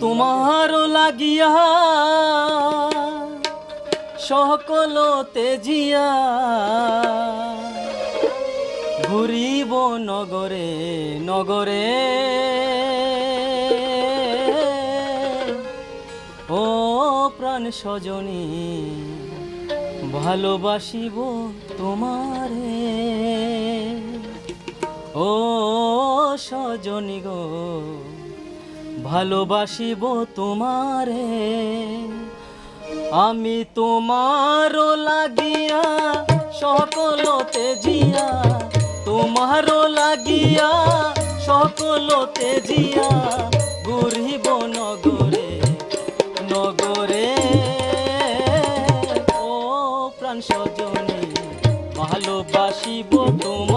তোমার লাগিয়া সকল তেজিয়া ঘুরিব নগরে নগরে। ও প্রাণ সজনী, ভালোবাসিব তোমারে। ও সজনী গো ভালোবাসিব তোমারে। আমি তোমারও লাগিয়া সকল তেজিয়া তোমারও লাগিয়া সকল তেজিয়া ঘুরিব নগরে নগরে। ও প্রাণ সজনী, ভালোবাসিব তোমারে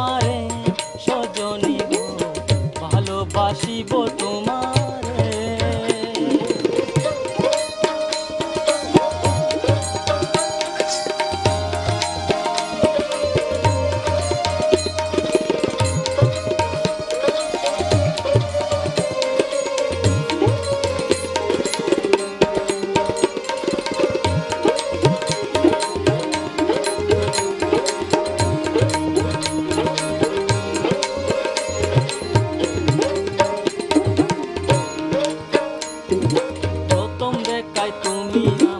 Thank you.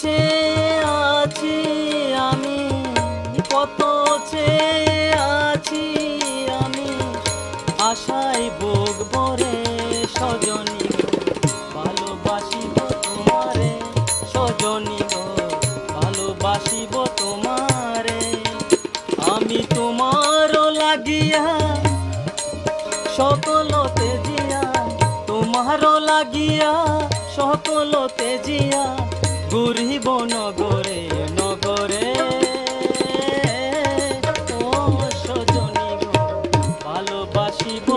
চেয়ে আছি আমি, কত চেয়ে আছি আমি। আশায় ভোগ ভরে সজনী, ভালোবাসিব তোমারে, সজনী ভালোবাসিব তোমারে। আমি তোমারও লাগিয়া সকল জিয়া, তোমারও লাগিয়া সকল তেজিয়া ঘুরিব নগরে নগরে। ও সজনী ভালোবাসিব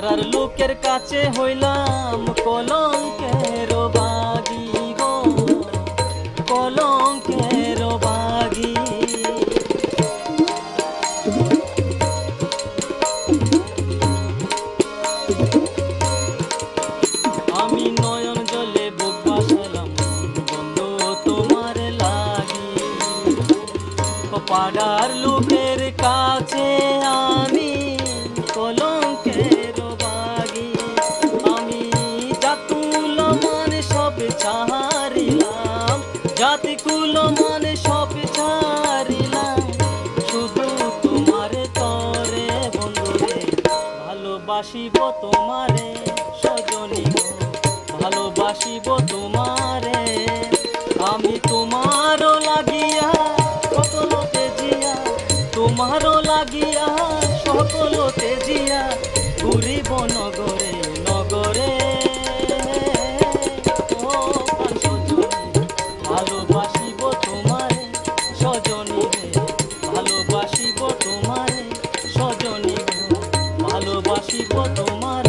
পাড়ার লোকের কাছে হইলাম কলঙ্কের বাগি গো। কলঙ্কের বাগি। আমি নয়ন জলে বুক বাসাইলাম বন্ধু তোমার লাগি। পাড়ার লোকের কাছে আমি ছাড়িলাম জাতিকুল মান সব ছাড়িলাম শুধু তোমার তরে বন্ধুরে ভালোবাসিব তোমারে সজনী ভালোবাসিব তোমারে, আমি তোমারও লাগিয়া সকল তেজিয়া তোমারও লাগিয়া সকল তেজিয়া ঘুরিব নগরে ভালোবাসিব তোমার